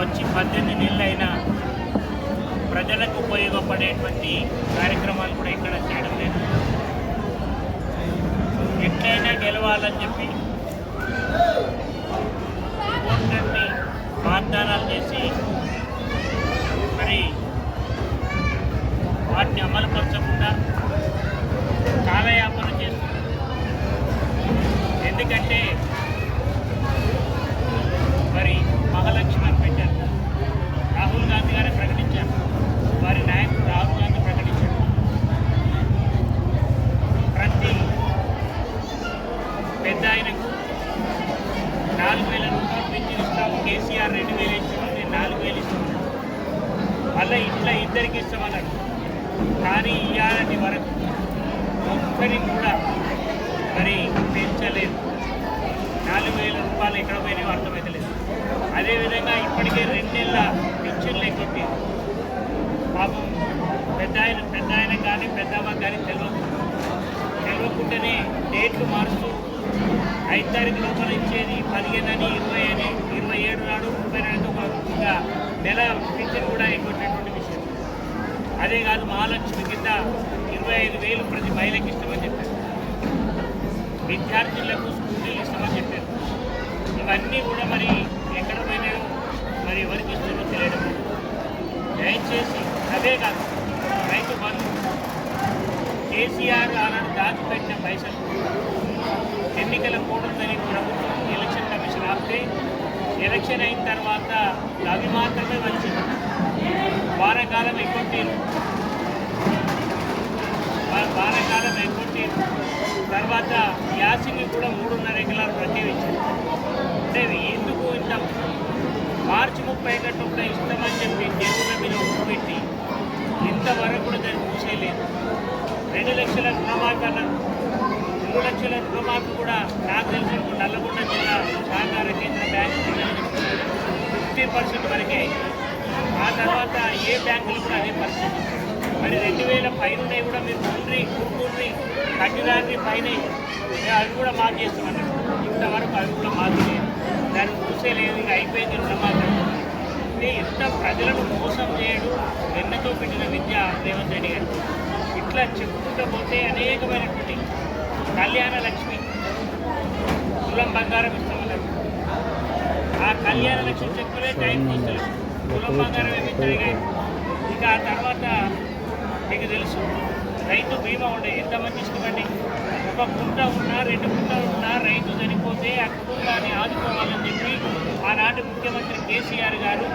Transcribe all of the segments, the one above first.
వచ్చి పద్దెనిమిది నెలలు ప్రజలకు ఉపయోగపడేటువంటి కార్యక్రమాలు కూడా ఇక్కడ చేయడం లేదు. ఎట్లయినా గెలవాలని చెప్పి ఓట్లన్నీ వాగ్దానాలు చేసి మరి వాటిని అమలుపరచకుండా కాలయాపన చేస్తున్నారు ఎందుకంటే నాలుగు వేల రూపాయలు పెంచిన ఇస్తాము. కేసీఆర్ రెండు వేలు ఇస్తాము నేను నాలుగు వేలు ఇస్తాను మళ్ళీ ఇంట్లో ఇద్దరికి ఇస్తామన్నారు కానీ ఇవ్వాలని వరకు ఒక్కరికి కూడా మరి పెంచలేదు నాలుగు వేల రూపాయలు ఎక్కడ పోయినాయో అర్థమవుతలేదు అదేవిధంగా ఇప్పటికే రెండు నెలల పెన్షన్లు ఎక్కొట్టి పాపం పెద్ద ఆయన పెద్ద ఆయన కానీ పెద్దమ్మ కానీ తెలియదు తెలియకుండానే డేట్లు మారుస్తూ ఐదు తారీఖు లోపల ఇచ్చేది పదిహేను అని ఇరవై అని ఇరవై ఏడు నాడు ముప్పై నాడు ఒక నెల పింఛన్ కూడా ఎక్కొట్టినటువంటి విషయం. అదే కాదు మహాలక్ష్మి కింద ఇరవై ఐదు వేలు ప్రతి మహిళకి ఇష్టమని చెప్పారు. విద్యార్థులకు స్కూటీలు ఇష్టమని చెప్పారు. ఇవన్నీ కూడా మరి ఎక్కడ పోయినాయో మరి ఎవరికి ఇస్తారో తెలియడం లేదు. దయచేసి అదే కాదు రైతు బంధు కేసీఆర్ ఆనాడు దాచిపెట్టిన పైసలు ఎన్నికల కూడదని ప్రభుత్వం ఎలక్షన్ కమిషన్ ఆపితే ఎలక్షన్ అయిన తర్వాత అవి మాత్రమే వచ్చింది. వారకాలం ఎక్కొట్టిరు వారకాలం ఎక్కొట్టిరు తర్వాత యాసింగ్ కూడా మూడున్నర ఎకరాలు ప్రత్యేకించారు అంటే ఎందుకు ఇంత మార్చి ముప్పై గంట కూడా ఇస్తామని చెప్పి దేవుళ్ళ మీద ఉప్పు పెట్టి ఇంతవరకు కూడా దాన్ని మూసేయలేదు. రెండు లక్షల రుణమాఫీ అన్నారు రెండు లక్షల రుణమాఫీ కూడా నాకు తెలిసిన నల్లగొండ జిల్లా సహకార కేంద్ర బ్యాంకు ఫిఫ్టీ పర్సెంట్ వరకే ఆ తర్వాత ఏ బ్యాంకులు కూడా అదే పరిస్థితి. మరి రెండు వేల పైన కూడా మీరు ఉండ్రి కుర్కూర్రి కట్టిదాన్ని పైన. అవి కూడా మాకు చేస్తామన్నారు ఇంతవరకు అవి కూడా మాకు లేదు దాన్ని చూసే లేదు ఇక అయిపోయింది రుణమాఫీ ఇంత ప్రజలను మోసం చేయడు వెన్నతో పెట్టిన విద్య రేవంత్ రెడ్డి గారు. ఇట్లా చెప్పుకుంటూ పోతే అనేకమైనటువంటి కళ్యాణ లక్ష్మి కులం బంగారం ఇస్తాం ఆ కళ్యాణ లక్ష్మి చెప్పులే టైం వస్తారు కులం బంగారం ఏమి ఇక ఆ తర్వాత మీకు తెలుసు రైతు బీమా ఉండే ఎంతమంది ఇష్టమండి ఒక కుంట ఉన్నా రెండు గుంటలు ఉన్నా రైతు చనిపోతే ఆ కుటుంబాన్ని ఆదుకోవాలని చెప్పి ఆనాటి ముఖ్యమంత్రి కేసీఆర్ గారు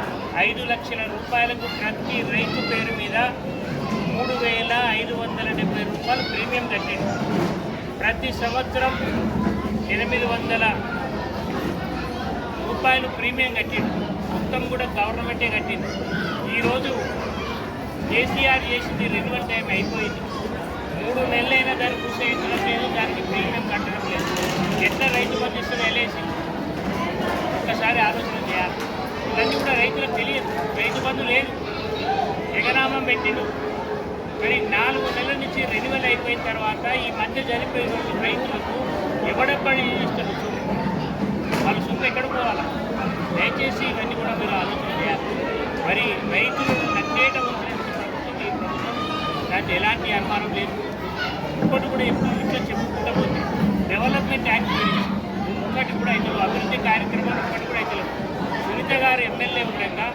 ఐదు లక్షల రూపాయలకు ప్రతి రైతు పేరు మీద మూడు వేల ఐదు వందల డెబ్బై రూపాయలు ప్రీమియం కట్టింది ప్రతి సంవత్సరం ఎనిమిది వందల రూపాయలు ప్రీమియం కట్టింది మొత్తం కూడా గవర్నమెంటే కట్టింది ఈరోజు కేసీఆర్ చేసింది రెన్యువల్ టైం అయిపోయింది. మూడు నెలలైనా దాన్ని ప్రోత్సహించడం లేదు దానికి ప్రీమియం కట్టడం లేదు. ఎట్లా రైతు బంధు ఇస్తుంది ఎల్ఐసి ఒక్కసారి ఆలోచన చేయాలి. ఇవన్నీ కూడా రైతులకు తెలియదు. రైతు బంధు లేదు. ఎగనామం పెట్టిండు. మరి నాలుగు నెలల నుంచి రెన్యువల్ అయిపోయిన తర్వాత ఈ మధ్య చనిపోయిన రైతులకు ఎవడెప్పటి ఇస్తారు వాళ్ళ సొమ్ము ఎక్కడ పోవాలా? దయచేసి ఇవన్నీ కూడా మీరు ఆలోచన చేయాలి. మరి రైతులు నన్నేట ఉంచినటువంటి ప్రభుత్వం దాంట్లో ఎలాంటి అనుమానం లేదు. ఇంకోటి కూడా ఎప్పుడు ఇట్లా చెప్పుకుంటా పోతే డెవలప్మెంట్ యాక్టివిటీస్ ఒక్కటి కూడా అయితే అభివృద్ధి కార్యక్రమాలు ఒక్కటి కూడా అయితే సునీత గారు ఎమ్మెల్యే ఉండగా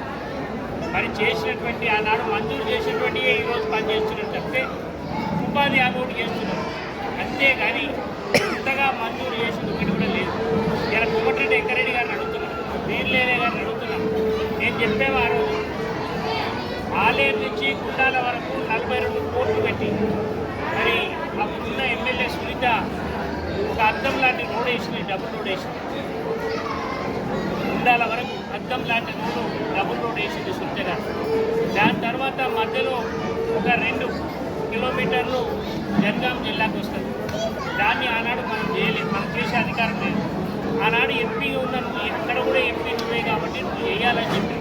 మరి చేసినటువంటి ఆనాడు మంజూరు చేసినటువంటి ఈరోజు పనిచేస్తున్నారు తప్పితే ఉపాధి హామీ చేస్తున్నారు. అంతేగాని కొత్తగా మంజూరు చేసిన ఒకటి కూడా లేదు. వెంకరెడ్డి గారిని అడుగుతున్నాం వీర్లేనే గారిని అడుగుతున్నాం నేను చెప్పేవారు ఆలయం ఆలేరు నుంచి గుండాల వరకు నలభై రెండు కోట్లు పెట్టి మరి అప్పుడున్న ఎమ్మెల్యే సునీత ఒక అద్దం లాంటి రోడ్ వేసింది డబుల్ రోడ్ వేసింది. గుండాల వరకు అద్దం లాంటి రోడ్డు డబుల్ రోడ్ వేసింది సునీత గారు. దాని తర్వాత మధ్యలో ఒక రెండు కిలోమీటర్లు జనగాం జిల్లాకు వస్తుంది. దాన్ని ఆనాడు ఎంపీ ఉందని అక్కడ కూడా ఎంపీ నువ్వే కాబట్టి నువ్వు చేయాలని చెప్పి.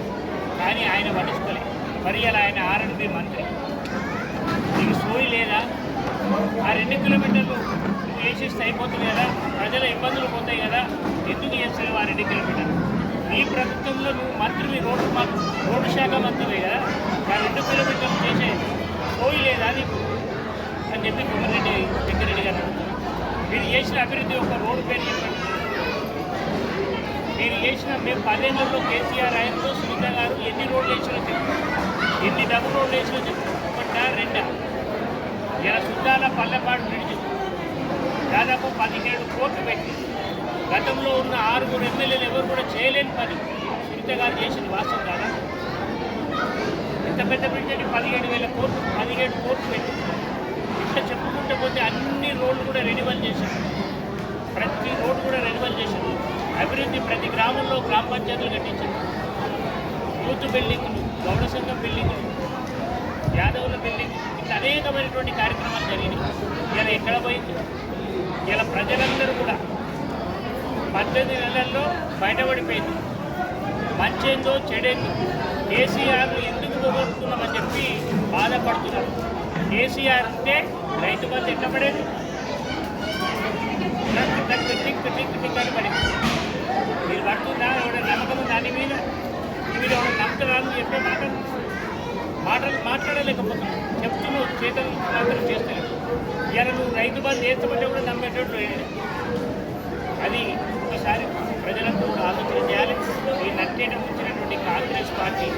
కానీ ఆయన పట్టించుకోలేదు మరి అలా ఆయన ఆర్ఎండ్బి మంత్రి. నీకు సోయి లేదా? ఆ రెండు కిలోమీటర్లు నువ్వు వేసేస్తే అయిపోతుంది కదా ప్రజల ఇబ్బందులు పోతాయి కదా ఎందుకు చేస్తారు ఆ రెండు కిలోమీటర్లు? ఈ ప్రభుత్వంలో నువ్వు మంత్రివి రోడ్డు మా- రోడ్డు శాఖ మంత్రివి కదా ఆ రెండు కిలోమీటర్లు చేసే సోయి లేదా నీకు? అని చెప్పి కొమ్మరెడ్డి వెంకరెడ్డి గారు మీరు చేసిన అభివృద్ధి ఒక రోడ్డు పేరు నేను చేసిన మేము పదేళ్ళలో కేసీఆర్ ఆయనలో సునీత గారు ఎన్ని రోడ్లు వేసినా చెప్పు. ఎన్ని డబుల్ రోడ్లు వేసినా చెప్పు. ఒకటా రెండా? ఇలా సుద్దాల పల్లెపాటు బ్రిడ్జ్. దాదాపు పదిహేడు కోట్లు పెట్టి. గతంలో ఉన్న ఆరుగురు ఎమ్మెల్యేలు ఎవరు కూడా చేయలేని పని. సునీత గారు చేసింది వాస్తవం కాదా? ఇంత పెద్ద బ్రిడ్జ్ అంటే పదిహేడు వేల కోట్లు పదిహేడు కోట్లు పెట్టి. ఇట్లా చెప్పుకుంటే పోతే అన్ని రోడ్లు కూడా రెన్యువల్ చేశారు. ప్రతి రోడ్డు కూడా రెన్యువల్ చేశారు. అభివృద్ధి ప్రతి గ్రామంలో గ్రామ పంచాయతీలు కట్టించారు. యూత్ బిల్డింగ్లు గౌడ సంఘం బిల్డింగ్లు యాదవుల బిల్డింగ్ ఇట్లా అనేకమైనటువంటి కార్యక్రమాలు జరిగినాయి. ఇలా ఎక్కడ పోయింది? ఇలా ప్రజలందరూ కూడా పద్దెనిమిది నెలల్లో బయటపడిపోయింది. మంచేందో చెడేందో కేసీఆర్ ఎందుకు పోగొట్టుకున్నామని చెప్పి బాధపడుతున్నారు. కేసీఆర్ అంటే రైతు బంధు ఎట్లా పడేది? టిక్ టిక్ టిక్ అని పడింది. మీరు పడుతుందా? ఎవడ నమ్మకం దాని మీద? మీరు ఎవడ నమ్ముతారా అని చెప్పే మాటలు మాటలు మాట్లాడలేకపోతున్నాం చెప్తున్నావు చేతలు మాత్రం చేస్తలేదు. ఇవాళ నువ్వు రైతు బంధు చేస్తామంటే కూడా నమ్మేటట్టు అది ఒకసారి ప్రజలకు ఆలోచన చేయాలి. ఈ నట్టేట వచ్చినటువంటి కాంగ్రెస్ పార్టీ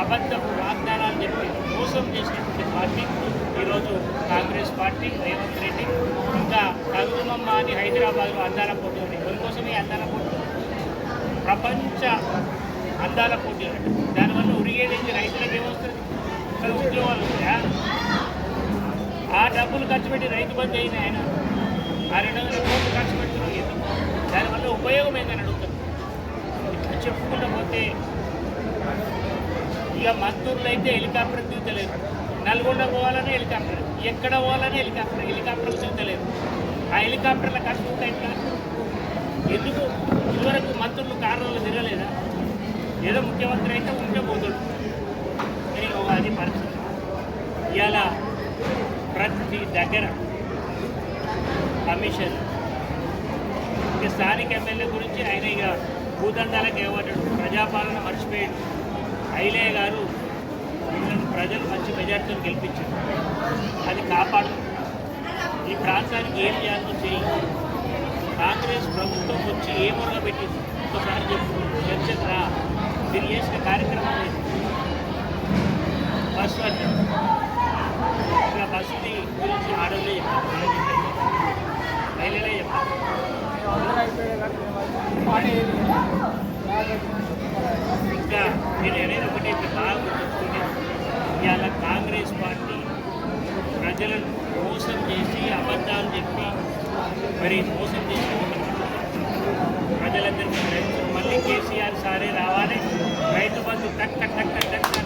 అబద్ధపు వాగ్దానాలు చెప్పి మోసం చేసినటువంటి పార్టీ ఈరోజు కాంగ్రెస్ పార్టీ రేవంత్ రెడ్డి. ఇంకా కలుగుమమ్మ అని హైదరాబాద్లో అందాల పోటీ ఉంది అందుకోసమే అందాల పోటీ ప్రపంచ అందాల పోటీ అంటే దానివల్ల ఉరిగేది రైతులకు ఏమొస్తుంది? ఇక్కడ ఉద్యోగాలు వస్తాయా? ఆ డబ్బులు ఖర్చు పెట్టి రైతు బంధు అయిన ఆయన? ఆ రెండు వందల కోట్లు ఖర్చు పెడుతున్నాం ఎందుకు? దానివల్ల ఉపయోగం ఏందని అడుగుతాం ఇట్లా చెప్పుకుంటూ పోతే ఇక మద్దూరులో అయితే హెలికాప్టర్ దిగుతలేదు నల్గొండ పోవాలని హెలికాప్టర్. ఎక్కడ పోవాలని హెలికాప్టర్. హెలికాప్టర్ దిగుతలేదు ఆ హెలికాప్టర్ల ఖర్చు ఉంటాయి ఎందుకు? ఇదివరకు మంత్రులు కారణంలో తిరగలేదా ఏదో ముఖ్యమంత్రి అయితే ఉంటే పోతాడు. కానీ అది పరిస్థితి. ఇలా ప్రతి దగ్గర కమిషన్ ఇక స్థానిక ఎమ్మెల్యే గురించి ఆయన ఇక భూదందాలకు ఏమంటాడు ప్రజాపాలన మర్చిపోయాడు. ఐలయ్య గారు ప్రజలు మంచి మెజార్టీతో గెలిపించారు. అది కాపాడు. ఈ ప్రాంతానికి ఏం చేయాలో చేయి. కాంగ్రెస్ ప్రభుత్వం వచ్చి ఏ మురగ పెట్టింది? ఒకసారి చెప్పు. చర్చరా మీరు చేసిన కార్యక్రమం ఏంటి? బస్సు అంటే ఇక బస్సుని గురించి ఆడలే చెప్పారు మహిళలే చెప్పారు ఇంకా నేను అనేది ఒకటి బాగా గుర్తుంచుకుంటే ఇవాళ కాంగ్రెస్ పార్టీ ప్రజలను మోసం చేసి అబద్ధాలు చెప్పి मरी मोसम प्रजल मल्ल केसीआर सारे रावाले रईत बंधु टक् टक् टक् टक्